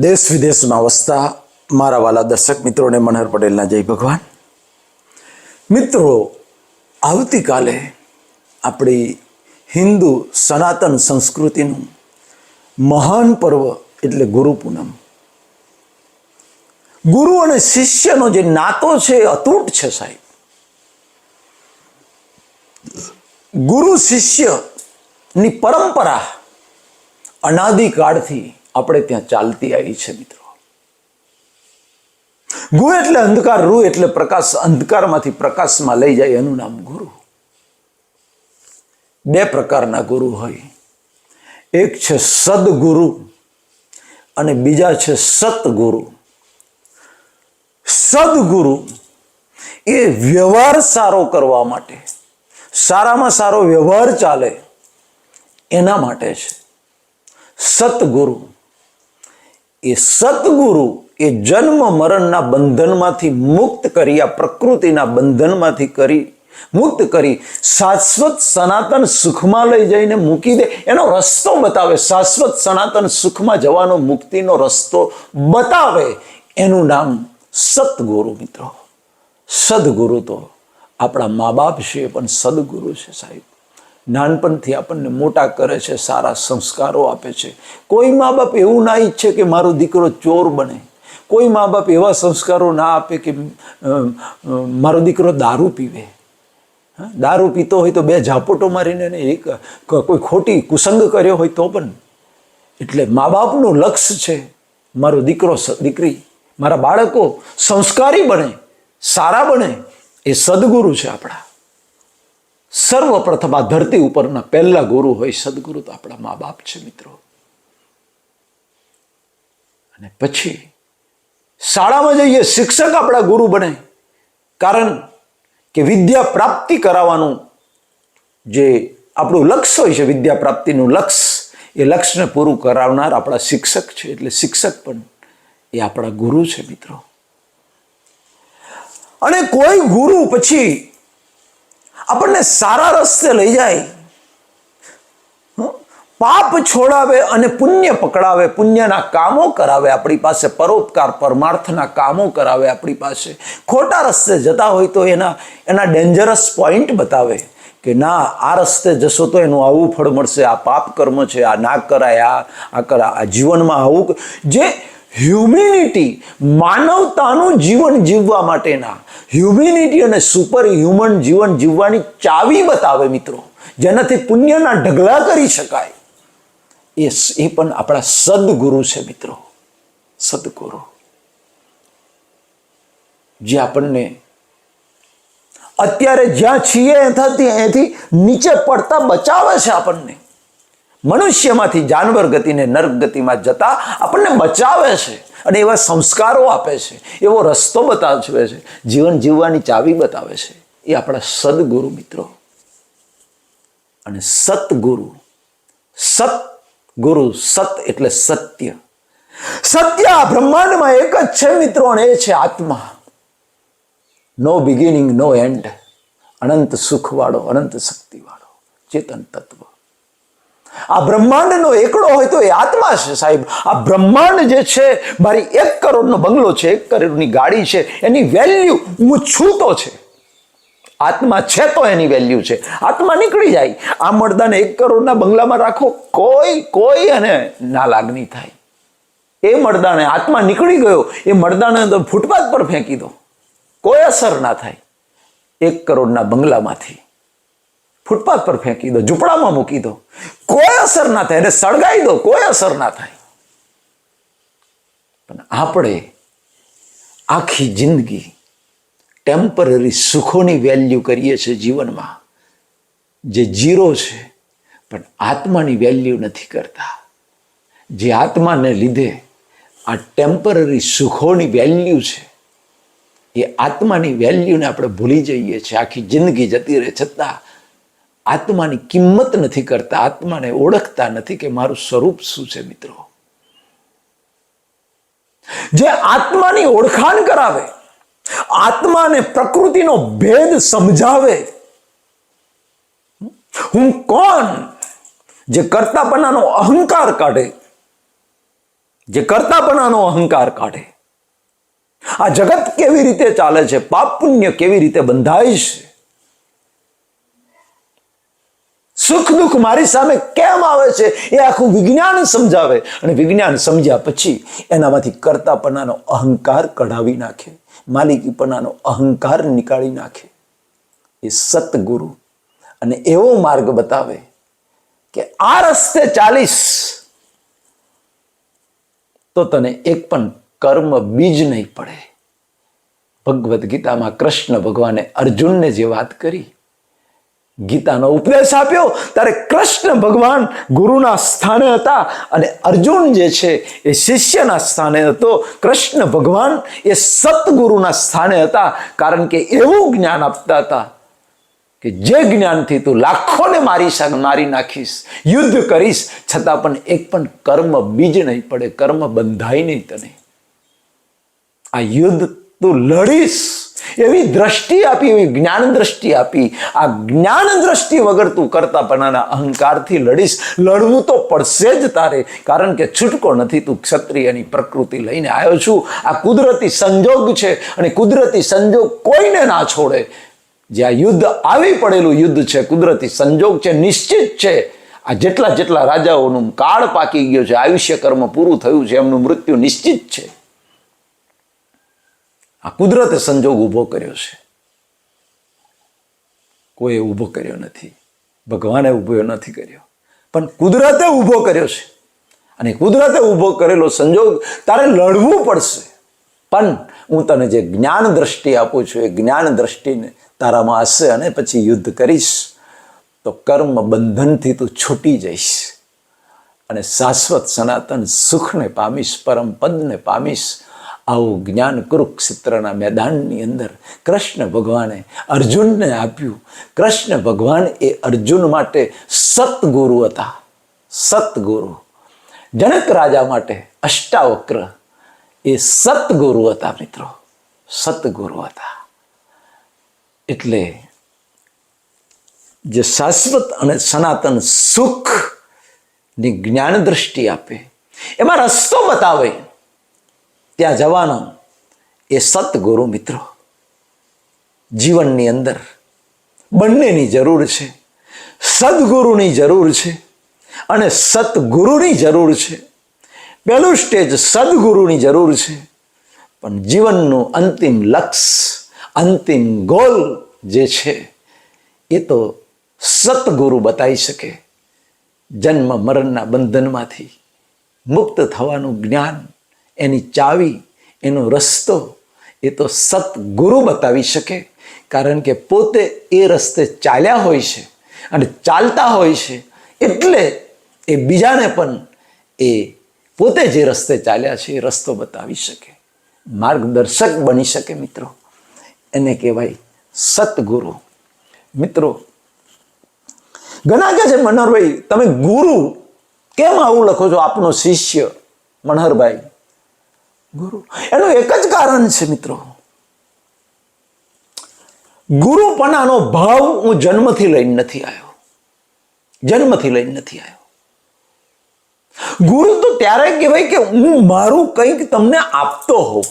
દેશ વિદેશમાં વસતા મારા વાલા દર્શક મિત્રોને મનહર પટેલના જય ભગવાન. મિત્રો, આવતીકાલે આપણી હિન્દુ સનાતન સંસ્કૃતિનું મહાન પર્વ એટલે ગુરુ પૂનમ. ગુરુ અને શિષ્યનો જે નાતો છે અતૂટ છે સાહેબ. ગુરુ શિષ્યની પરંપરા અનાદિકાળથી આપણે ત્યાં ચાલતી આવી છે મિત્રો. ગુ એટલે અંધકાર રૂ એટલે પ્રકાશ, અંધકારમાંથી પ્રકાશમાં લઈ જાય એનું નામ ગુરુ. બે પ્રકારના ગુરુ હોય. એક છે સદગુરુ અને બીજા છે સતગુરુ. સદગુરુ એ વ્યવહાર સારો કરવા માટે, સારામાં સારો વ્યવહાર ચાલે એના માટે છે. સતગુરુ એ સતગુરુ એ જન્મ મરણના બંધનમાંથી મુક્ત કરી, આ પ્રકૃતિના બંધનમાંથી કરી, મુક્ત કરી, શાશ્વત સનાતન સુખમાં લઈ જઈને મૂકી દે. એનો રસ્તો બતાવે, શાશ્વત સનાતન સુખમાં જવાનો મુક્તિનો રસ્તો બતાવે. એનું નામ સતગુરુ મિત્રો. સદગુરુ તો આપણા મા બાપ છે, પણ સદગુરુ છે સાહેબ. નાનપણથી આપણને મોટા કરે છે, સારા સંસ્કારો આપે છે. કોઈ મા બાપ એવું ના ઈચ્છે કે મારો દીકરો ચોર બને. કોઈ મા બાપ એવા સંસ્કારો ના આપે કે મારો દીકરો દારૂ પીવે. દારૂ પીતો હોય તો બે ઝાપોટો મારીને એક કોઈ ખોટી કુસંગ કર્યો હોય તો પણ. એટલે મા બાપનું લક્ષ્ય છે મારો દીકરો દીકરી, મારા બાળકો સંસ્કારી બને, સારા બને, એ સદગુરુ છે આપણા. સર્વપ્રથમ આ ધરતી ઉપરના પહેલા ગુરુ હોય સદગુરુ તો આપણા મા બાપ છે મિત્રો. અને પછી શાળામાં જઈએ, શિક્ષક આપણા ગુરુ બને. કારણ કે વિદ્યા પ્રાપ્તિ કરાવવાનું જે આપણું લક્ષ્ય હોય છે, વિદ્યા પ્રાપ્તિનું લક્ષ્ય એ લક્ષ્યને પૂરું કરાવનાર આપણા શિક્ષક છે. એટલે શિક્ષક પણ એ આપણા ગુરુ છે મિત્રો. અને કોઈ ગુરુ પછી આપણને સારા રસ્તે લઈ જાય? પાપ છોડાવે અને પુણ્ય પકડાવે, પુણ્યના કામો કરાવે આપણી પાસે, પરોપકાર, પરમાર્થના કામો કરાવે આપણી પાસે ખોટા રસ્તે જતા હોય તો એના એના ડેન્જરસ પોઈન્ટ બતાવે કે ના, આ રસ્તે જશો તો એનું આવું ફળ મળશે, આ પાપ કર્મ છે, આ ના કરાય, આ આ કરા, આ જીવનમાં આવું જે હ્યુમિનિટી માનવતાનું જીવન જીવવા માટેના હ્યુમિનિટી અને સુપર હ્યુમન જીવન જીવવાની ચાવી બતાવે મિત્રો. જેનાથી પુણ્યના ઢગલા કરી શકાય. એ એ પણ આપણા સદગુરુ છે મિત્રો. સદગુરુ. જે આપણને અત્યારે જ્યાં છીએ એનાથી એથી નીચે પડતા બચાવે છે આપણને. મનુષ્યમાંથી જાનવર ગતિને નર્ક ગતિમાં જતા આપણને બચાવે છે અને એવા સંસ્કારો આપે છે, એવો રસ્તો બતાવે છે, જીવન જીવવાની ચાવી બતાવે છે, એ આપણા સદગુરુ મિત્રો. અને સતગુરુ સત ગુરુ સત એટલે સત્ય. સત્ય આ બ્રહ્માંડમાં એક જ છે મિત્રો, અને એ છે આત્મા. નો બિગિનિંગ નો એન્ડ અનંત સુખવાળો, અનંત શક્તિવાળો, ચેતન તત્વ. આ બ્રહ્માંડનો એકડો હોય તો એ આત્મા છે, સાહેબ. આ બ્રહ્માંડ જે છે, મારી એક કરોડનો બંગલો છે, એક કરોડની ગાડી છે, એની વેલ્યુ હું છૂટો છે. આત્મા છે તો એની વેલ્યુ છે. આત્મા નીકળી જાય. આ મર્દાને એક કરોડના બંગલામાં રાખો, કોઈ કોઈ અને ના લાગણી થાય. એ મરદાને આત્મા નીકળી ગયો, એ મરદાને તો ફૂટપાથ પર ફેંકી દો. કોઈ અસર ના થાય. એક કરોડના બંગલામાંથી. ફૂટપાથ પર ફેંકી દો, ઝૂંપડામાં મૂકી દો. કોઈ અસર ના થાય, એને સળગાઈ દો, કોઈ અસર ના થાય. પણ આપણે આખી જિંદગી ટેમ્પરરી સુખોની વેલ્યુ કરીએ છીએ જીવનમાં. જે જીરો છે, પણ આત્માની વેલ્યુ નથી કરતા. જે આત્માને લીધે આ ટેમ્પરરી સુખોની વેલ્યુ છે, એ આત્માની વેલ્યુને આપણે ભૂલી જઈએ છીએ. આખી જિંદગી જતી રહે છતાં આત્માની કિંમત નથી કરતા, આત્માને ઓળખતા નથી કે મારું સ્વરૂપ શું છે મિત્રો. જે આત્માની ઓળખાણ કરાવે, આત્માને પ્રકૃતિનો ભેદ સમજાવે, હું કોણ? જે કરતાપણાનો અહંકાર કાઢે, જે કરતાપણાનો અહંકાર કાઢે. આ જગત કેવી રીતે ચાલે છે? પાપ પુણ્ય કેવી રીતે બંધાય છે? સુખ દુઃખ મારી સામે કેમ આવે છે એ આખું વિજ્ઞાન સમજાવે. અને વિજ્ઞાન સમજ્યા પછી એનામાંથી કરતાપણાનો અહંકાર કઢાવી નાખે. માલિકીપણાનો અહંકાર નીકાળી નાખે. એ સતગુરુ. અને એવો માર્ગ બતાવે કે આ રસ્તે ચાલીસ તો તને એક પણ કર્મ બીજ નહીં પડે. ભગવદ્ ગીતામાં કૃષ્ણ ભગવાને અર્જુનને જે વાત કરી ગીતાનો ઉપદેશ આપ્યો, ત્યારે કૃષ્ણ ભગવાન ગુરુના સ્થાને હતા અને અર્જુન જે છે એ શિષ્યના સ્થાને હતો. કૃષ્ણ ભગવાન એ સતગુરુના સ્થાને હતા, કારણ કે એવું જ્ઞાન આપતા હતા કે જે જ્ઞાનથી તું લાખોને મારી મારી નાખીશ, યુદ્ધ કરીશ, છતાં પણ એક પણ કર્મ બીજ નહીં પડે, કર્મ બંધાય નહીં તને. આ યુદ્ધ તું લડીશ. એવી દ્રષ્ટિ આપી, એવી જ્ઞાન દ્રષ્ટિ આપી. આ જ્ઞાન દ્રષ્ટિ વગર તું કરતા પણ અહંકારથી લડીશ. લડવું તો પડશે જ તારે, કારણ કે છૂટકો નથી તું ક્ષત્રિયની પ્રકૃતિ લઈને આવ્યો છું. આ કુદરતી સંજોગ છે અને કુદરતી સંજોગ કોઈને ના છોડે. જ્યાં યુદ્ધ આવી પડેલું યુદ્ધ છે, કુદરતી સંજોગ છે, નિશ્ચિત છે. આ જેટલા જેટલા રાજાઓનું કાળ પાકી ગયો છે, આયુષ્ય કર્મ પૂરું થયું છે, એમનું મૃત્યુ નિશ્ચિત છે. આ કુદરતે સંજોગ ઊભો કર્યો છે. કોઈએ ઊભો કર્યો નથી. ભગવાને ઊભો નથી કર્યો. પણ કુદરતે ઊભો કર્યો છે. અને કુદરતે ઊભો કરેલો સંજોગ તારે લડવું પડશે. પણ હું તને જે જ્ઞાન દ્રષ્ટિ આપું છું, એ જ્ઞાન દ્રષ્ટિને તારામાં હશે અને પછી યુદ્ધ કરીશ. તો કર્મ બંધનથી તું છૂટી જઈશ. અને શાશ્વત સનાતન સુખને પામીશ, પરમ પદને પામીશ. આવું જ્ઞાન કુરુક્ષેત્રના મેદાનની અંદર કૃષ્ણ ભગવાને અર્જુનને આપ્યું. કૃષ્ણ ભગવાન એ અર્જુન માટે સતગુરુ હતા. સતગુરુ. જનક રાજા માટે અષ્ટાવક્ર એ સતગુરુ હતા મિત્રો. સતગુરુ હતા. એટલે જે શાશ્વત અને સનાતન સુખની જ્ઞાન દ્રષ્ટિ આપે. એમાં રસ્તો બતાવે. ત્યાં જવાના એ સતગુરુ મિત્રો. જીવનની અંદર બંનેની જરૂર છે. સદગુરુની જરૂર છે અને સતગુરુની જરૂર છે. પહેલું સ્ટેજ સદગુરુની જરૂર છે. પણ જીવનનું અંતિમ લક્ષ્ય, અંતિમ ગોલ જે છે, એ તો સતગુરુ બતાવી શકે. જન્મ મરણના બંધનમાંથી મુક્ત થવાનું જ્ઞાન એની ચાવી, એનો રસ્તો એ તો સતગુરુ બતાવી શકે. કારણ કે પોતે એ રસ્તે ચાલ્યા હોય છે અને ચાલતા હોય છે એટલે એ બીજાને પણ એ પોતે જે રસ્તે ચાલ્યા છે એ રસ્તો બતાવી શકે. માર્ગદર્શક બની શકે મિત્રો. એને કહેવાય સતગુરુ મિત્રો, ઘણા કહે છે, મનોહરભાઈ, તમે ગુરુ કેમ આવું લખો છો? આપનો શિષ્ય. મનહરભાઈ ગુરુ. એનું એક જ કારણ છે મિત્રો. ગુરુપણાનો ભાવ હું જન્મથી લઈને નથી આવ્યો. જન્મથી લઈને નથી આવ્યો. ગુરુ તો ત્યારે કહેવાય કે હું મારું કંઈક તમને આપતો હોઉં.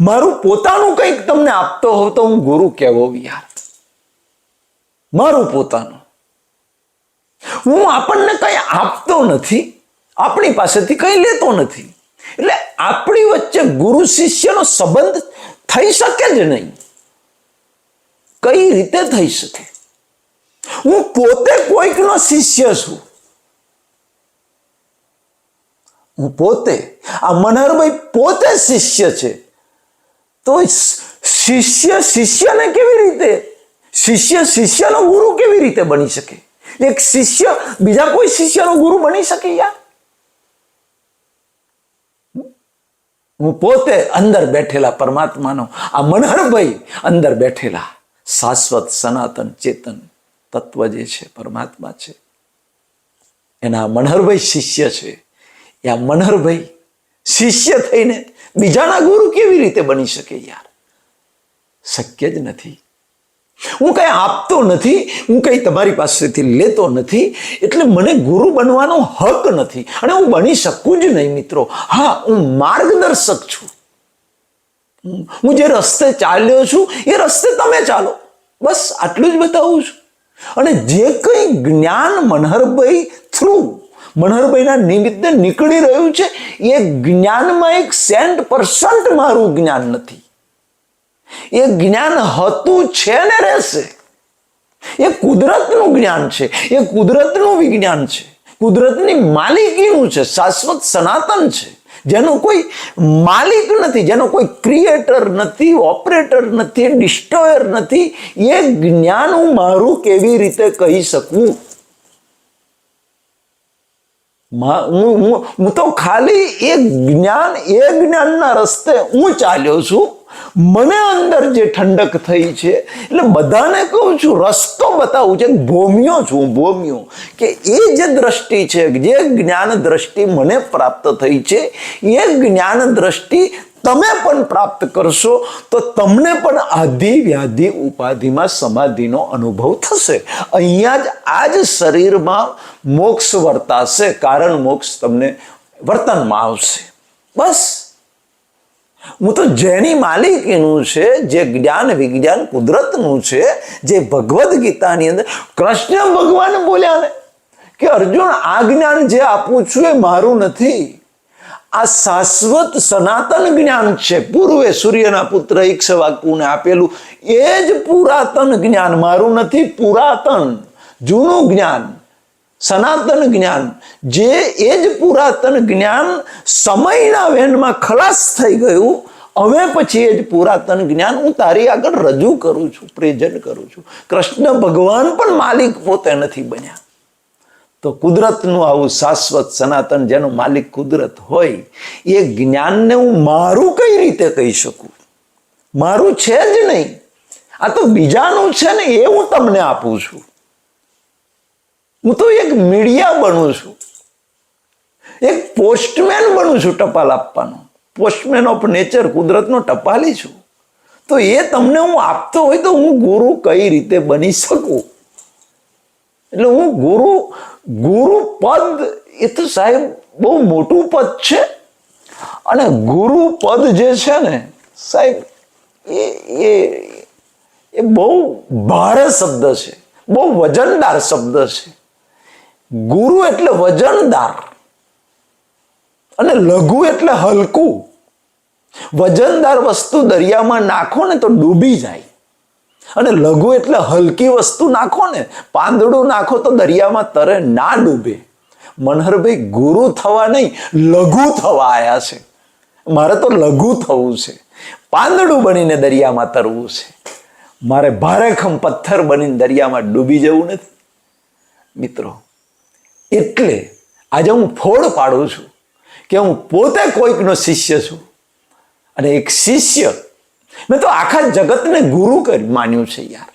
મારું પોતાનું કંઈક તમને આપતો હોઉં તો હું ગુરુ કહેવો યાર મારું પોતાનું. હું આપણને કંઈ આપતો નથી. આપણી પાસેથી કંઈ લેતો નથી. એટલે આપણી વચ્ચે ગુરુ શિષ્યનો સંબંધ થઈ શકે જ નહીં. કઈ રીતે થઈ શકે? હું પોતે કોઈકનો શિષ્ય છું. હું પોતે, આ મનહરભાઈ પોતે શિષ્ય છે. તો શિષ્ય શિષ્યને કેવી રીતે, શિષ્ય શિષ્યનો ગુરુ કેવી રીતે બની શકે? એક શિષ્ય, બીજા કોઈ શિષ્યનો ગુરુ બની શકે યાર હું પોતે અંદર બેઠેલા પરમાત્માનો, આ મનહરભાઈ અંદર બેઠેલા શાશ્વત સનાતન ચેતન તત્વ જે છે, પરમાત્મા છે. એના મનહરભાઈ શિષ્ય છે. એ આ મનહરભાઈ શિષ્ય થઈને બીજાના ગુરુ કેવી રીતે બની શકે યાર? શક્ય જ નથી. હું કંઈ આપતો નથી, હું કંઈ તમારી પાસેથી લેતો નથી, એટલે મને ગુરુ બનવાનો હક નથી. અને હું બની શકું જ નહીં મિત્રો. હા, હું માર્ગદર્શક છું. હું જે રસ્તે ચાલ્યો છું, એ રસ્તે તમે ચાલો. બસ આટલું જ બતાવું છું. અને જે કંઈ જ્ઞાન મનહરભાઈ થ્રુ મનહરભાઈના નિમિત્તે નીકળી રહ્યું છે, એ જ્ઞાનમાં એક સેન્ટ પર્સન્ટ મારું જ્ઞાન નથી. એ જ્ઞાન હતું છે ને રહેશે. એ કુદરતનું જ્ઞાન છે. એ કુદરતનું વિજ્ઞાન છે. કુદરતની માલિકીનું છે. શાશ્વત સનાતન છે. જેનો કોઈ માલિક નથી, જેનો કોઈ ક્રિએટર નથી ઓપરેટર નથી ડિસ્ટ્રોયર નથી. એ જ્ઞાન હું મારું કેવી રીતે કહી શકું? હું તો ખાલી એ જ્ઞાન, એ જ્ઞાનના રસ્તે હું ચાલ્યો છું. મને અંદર જે ઠંડક થઈ છે, એટલે બધાને કહું છું, રસ્તો બતાવું છે. ભોમ્યો છું ભોમ્યો. કે એ જે દ્રષ્ટિ છે, જે જ્ઞાન દ્રષ્ટિ મને પ્રાપ્ત થઈ છે, એ જ્ઞાન દ્રષ્ટિ તમે પણ પ્રાપ્ત કરશો, તો તમને પણ આધિ વ્યાધિ ઉપાધિમાં સમાધિનો અનુભવ થશે. અહીંયા જ આ જ શરીરમાં મોક્ષ વર્તાશે, કારણ મોક્ષ તમને વર્તનમાં આવશે. બસ. હું તો જેની માલિકીનું છે, જે જ્ઞાન વિજ્ઞાન કુદરતનું છે, જે ભગવદ્ ગીતાની અંદર કૃષ્ણ ભગવાન બોલ્યા ને, કે અર્જુન, આ જ્ઞાન જે આપું છું એ મારું નથી. આ શાશ્વત સનાતન જ્ઞાન છે. પૂર્વે સૂર્યના પુત્ર ઈક્ષવાકુને આપેલું. એ જ પુરાતન જ્ઞાન. મારું નથી, પુરાતન. જૂનું જ્ઞાન. સનાતન જ્ઞાન. જે એ જ પુરાતન જ્ઞાન સમયના વેનમાં ખલાસ થઈ ગયું. હવે પછી એ જ પુરાતન જ્ઞાન હું તારી આગળ રજૂ કરું છું, પ્રેઝન્ટ કરું છું. કૃષ્ણ ભગવાન પણ માલિક પોતે નથી બન્યા. તો કુદરતનું આવું શાશ્વત સનાતન જેનો માલિક કુદરત હોય, એ જ્ઞાનને હું મારું કઈ રીતે કહી શકું? મારું છે જ નહીં. આ તો બીજાનું છે ને, એ હું તમને આપું છું. હું તો એક મીડિયા બનું છું. એક પોસ્ટમેન બનું છું ટપાલ આપવાનો. પોસ્ટમેન ઓફ નેચર, કુદરતનો ટપાલી છું. તો એ તમને હું આપતો હોય તો હું ગુરુ કઈ રીતે બની શકું? એટલે હું ગુરુ ગુરુ પદ એ તો સાહેબ બહુ મોટું પદ છે. અને ગુરુ પદ જે છે ને, સાહેબ, એ એ એ બહુ ભારે શબ્દ છે. બહુ વજનદાર શબ્દ છે. ગુરુ એટલે વજનદાર અને લઘુ એટલે હલકું. વજનદાર વસ્તુ દરિયામાં નાખો ને તો ડૂબી જાય. અને લઘુ એટલે હલકી વસ્તુ નાખો ને, પાંદડું નાખો તો દરિયામાં તરે ના ડૂબે. મનહરભાઈ, ગુરુ થવા નહીં, લઘુ થવા આવ્યા છે. મારે તો લઘુ થવું છે. પાંદડું બનીને દરિયામાં તરવું છે. મારે ભારેખમ પથ્થર બનીને દરિયામાં ડૂબી જવું નથી. મિત્રો, એટલે આજે હું ફોડ પાડું છું કે હું પોતે કોઈકનો શિષ્ય છું. અને એક શિષ્ય મેં તો આખા જગતને ગુરુ કરી, માન્યું છે યાર.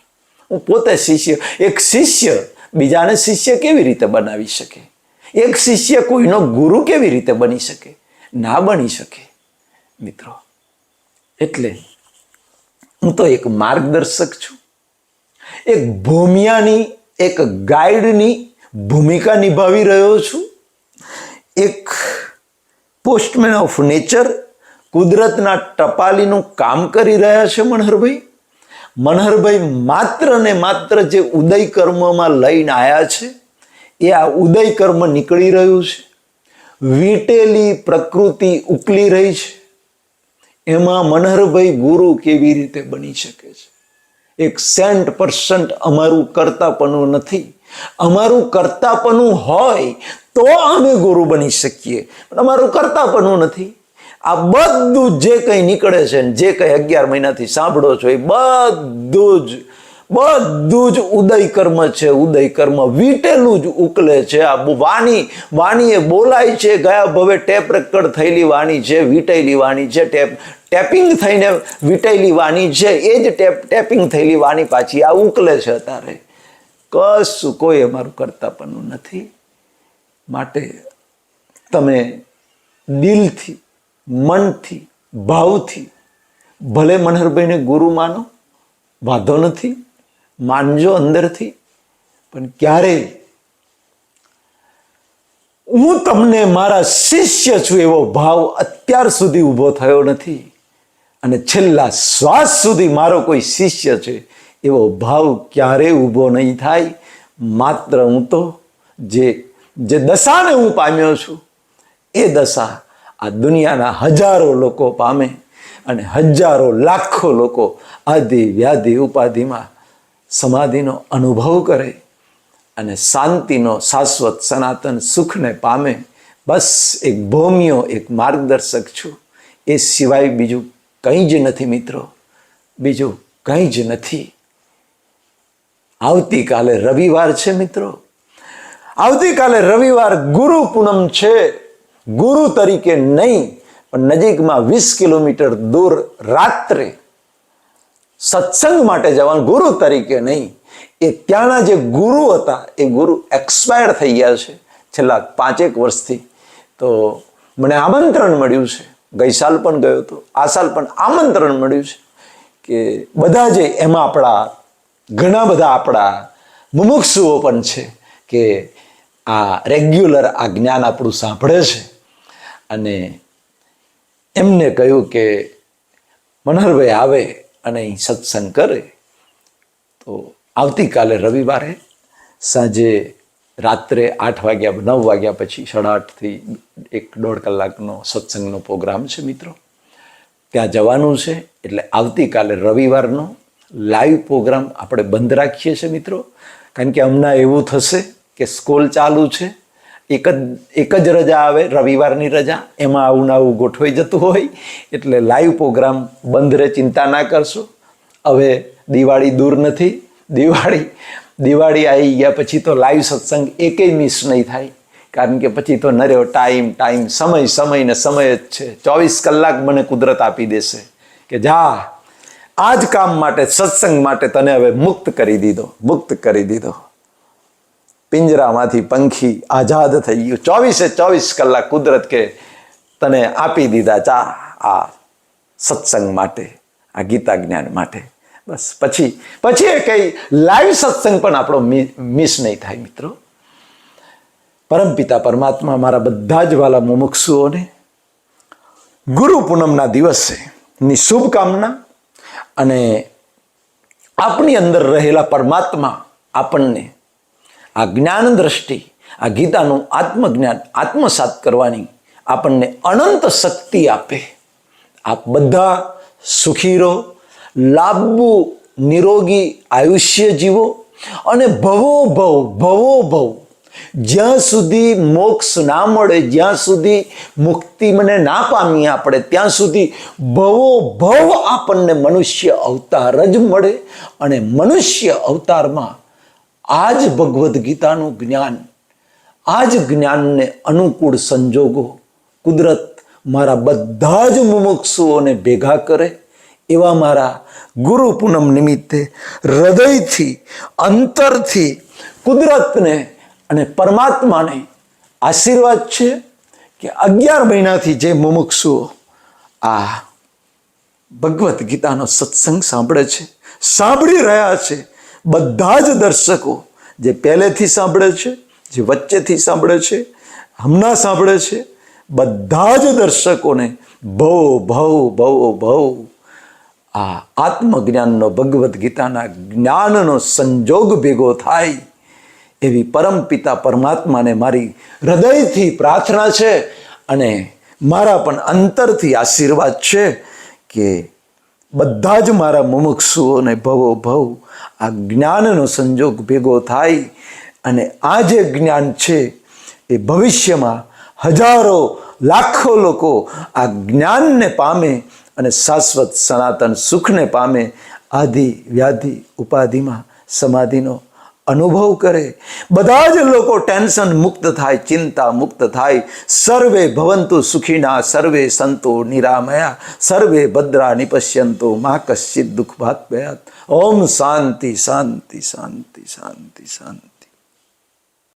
હું પોતે શિષ્ય, એક શિષ્ય બીજાને શિષ્ય કેવી રીતે બનાવી શકે? એક શિષ્ય કોઈનો ગુરુ કેવી રીતે બની શકે? ના બની શકે. મિત્રો, એટલે હું તો એક માર્ગદર્શક છું. એક ભૂમિયાની, એક ગાઈડની ભૂમિકા નિભાવી રહ્યો છું. એક પોસ્ટમેન ઓફ નેચર કુદરતના ટપાલીનું કામ કરી રહ્યા છે મનહરભાઈ. મનહરભાઈ માત્ર ને માત્ર જે ઉદય કર્મમાં લઈને આવ્યા છે, એ આ ઉદય કર્મ નીકળી રહ્યું છે. વીટેલી પ્રકૃતિ ઉકલી રહી છે. એમાં મનહરભાઈ ગુરુ કેવી રીતે બની શકે છે? એક સેન્ટ પર્સન્ટ અમારું કરતાપણું નથી. અમારું કરતાપણું હોય તો અમે ગુરુ બની શકીએ. પણ અમારું કરતાપણું નથી. આ બધું જે કંઈ નીકળે છે ને જે કંઈ અગિયાર મહિનાથી સાંભળો છો, એ બધું જ બધું જ ઉદય કર્મ છે ઉદય કર્મ વીટેલું જ ઉકલે છે. આ વાણી વાણી બોલાય છે, ગયા ભવે ટેપ રેકર્ડ થયેલી વાણી છે, વીટેલી વાણી છે, ટેપ, ટેપિંગ થઈને વીટેલી વાણી છે, એ જ ટેપ, ટેપિંગ થયેલી વાણી પાછી આ ઉકલે છે અત્યારે. કશું કોઈ અમારું કરતાપણું નથી. માટે તમે દિલથી મનથી, ભાવથી. ભલે મનહરભાઈને ગુરુ માનો, વાંધો નથી, માનજો અંદરથી, પણ ક્યારેય હું તમને મારા શિષ્ય છું એવો ભાવ અત્યાર સુધી ઊભો થયો નથી. અને છેલ્લા શ્વાસ સુધી મારો કોઈ શિષ્ય છે એવો ભાવ ક્યારેય ઊભો નહીં થાય. માત્ર હું તો જે જે દશાને હું પામ્યો છું, એ દશા આ દુનિયાના હજારો લોકો પામે અને હજારો લાખો લોકો આદિ વ્યાધિ ઉપાધિમાં સમાધિનો અનુભવ કરે અને શાંતિનો શાશ્વત સનાતન સુખને પામે. બસ એક ભૌમિયો, એક માર્ગદર્શક છું. એ સિવાય બીજું કંઈ જ નથી મિત્રો. બીજું કંઈ જ નથી. આવતીકાલે રવિવાર છે મિત્રો. આવતીકાલે રવિવાર ગુરુ પૂનમ છે. ગુરુ તરીકે નહીં, પણ નજીકમાં વીસ કિલોમીટર દૂર રાત્રે સત્સંગ માટે જવાનું ગુરુ તરીકે નહીં. એ ત્યાંના જે ગુરુ હતા, એ ગુરુ એક્સપાયર થઈ ગયા છે છેલ્લા પાંચેક વર્ષથી. તો મને આમંત્રણ મળ્યું છે. ગઈ સાલ પણ ગયો હતો. આ સાલ પણ આમંત્રણ મળ્યું છે કે બધા જે એમાં આપણા, ઘણા બધા આપણા મુમુક્ષુઓ પણ છે કે આ રેગ્યુલર આ જ્ઞાન આપણું સાંભળે છે. અને એમને કહ્યું કે, મનહરભાઈ આવે અને અહીં સત્સંગ કરે. તો આવતીકાલે રવિવારે સાંજે રાત્રે આઠ વાગ્યા, નવ વાગ્યા પછી સાડા આઠથી એક દોઢ કલાકનો સત્સંગનો પ્રોગ્રામ છે મિત્રો. ત્યાં જવાનું છે, એટલે આવતીકાલે રવિવારનો લાઈવ પ્રોગ્રામ આપણે બંધ રાખીએ છીએ મિત્રો. કારણ કે હમણાં એવું થશે કે સ્કૂલ ચાલુ છે એક જ એક જ રજા આવે, રવિવારની રજા, એમાં આવું ને આવું ગોઠવાઈ જતું હોય, એટલે લાઈવ પ્રોગ્રામ બંધ રહે, ચિંતા ના કરશો. હવે દિવાળી દૂર નથી. દિવાળી દિવાળી આવી ગયા પછી તો લાઈવ સત્સંગ એકેય મિસ નહીં થાય. કારણ કે પછી તો નર્યો ટાઈમ ટાઈમ સમય સમય ને સમય જ છે. ચોવીસ કલાક મને કુદરત આપી દેશે કે જા આ જ કામ માટે, સત્સંગ માટે તને હવે મુક્ત કરી દીધો, મુક્ત કરી દીધો. પિંજરામાંથી પંખી આઝાદ થઈ ગયું. ચોવીસે ચોવીસ કલાક કુદરત કે તને આપી દીધા ચા આ સત્સંગ માટે, આ ગીતા જ્ઞાન માટે. બસ, પછી પછી એ કઈ લાઈવ સત્સંગ પણ આપણો મિસ નહીં થાય મિત્રો. પરમપિતા પરમાત્મા મારા બધા જ વાલા મુમુક્ષુઓને ગુરુ પૂનમના દિવસે ની શુભકામના અને આપની અંદર રહેલા પરમાત્મા આપણને આ જ્ઞાન દ્રષ્ટિ, આ ગીતાનું આત્મજ્ઞાન, આત્મસાત કરવાની આપણને અનંત શક્તિ આપે. આપ બધા સુખી રહો, લાંબુ નિરોગી આયુષ્ય જીવો અને ભવો ભવ ભવો ભવ. જ્યાં સુધી મોક્ષ ના મળે, જ્યાં સુધી મુક્તિ મને ના પામીએ આપણે, ત્યાં સુધી ભવો ભવ આપણને મનુષ્ય અવતાર જ મળે અને મનુષ્ય અવતારમાં આ જ ભગવદ્ ગીતાનું જ્ઞાન આ જ જ્ઞાનને અનુકૂળ સંજોગો કુદરત મારા બધા જ મુમુક્ષુઓને ભેગા કરે, એવા મારા ગુરુ પૂનમ નિમિત્તે હૃદયથી, અંતરથી કુદરતને અને પરમાત્માને આશીર્વાદ છે કે અગિયાર મહિનાથી જે મુમુક્ષુઓ આ ભગવદ્ ગીતાનો સત્સંગ સાંભળે છે, સાંભળી રહ્યા છે બધા જ દર્શકો જે પહેલેથી સાંભળે છે, જે વચ્ચેથી સાંભળે છે, હમણાં સાંભળે છે, બધા જ દર્શકોને ભવ ભવ ભવ ભવ આ આત્મજ્ઞાનનો ભગવદ્ ગીતાના જ્ઞાનનો સંજોગ ભેગો થાય એવી પરમ પિતા પરમાત્માને મારી હૃદયથી પ્રાર્થના છે અને મારા પણ અંતરથી આશીર્વાદ છે કે બધા જ મારા મુમુક્ષુઓને ભવો ભવ આ જ્ઞાનનો સંજોગ ભેગો થાય અને આ જે જ્ઞાન છે એ ભવિષ્યમાં હજારો, લાખો લોકો આ જ્ઞાનને પામે અને શાશ્વત સનાતન સુખને પામે, આદિ, વ્યાધિ, ઉપાધિમાં સમાધિનો અનુભવ કરે. બધા જ લોકો ટેન્શન મુક્ત થાય, ચિંતા મુક્ત થાય. સર્વે ભવંતુ સુખીના, સર્વે સંતો નિરામયા. સર્વે ભદ્રા નિપશ્યંતો, મા કશ્ચિત દુઃખ ભાત ઓમ શાંતિ શાંતિ શાંતિ શાંતિ શાંતિ.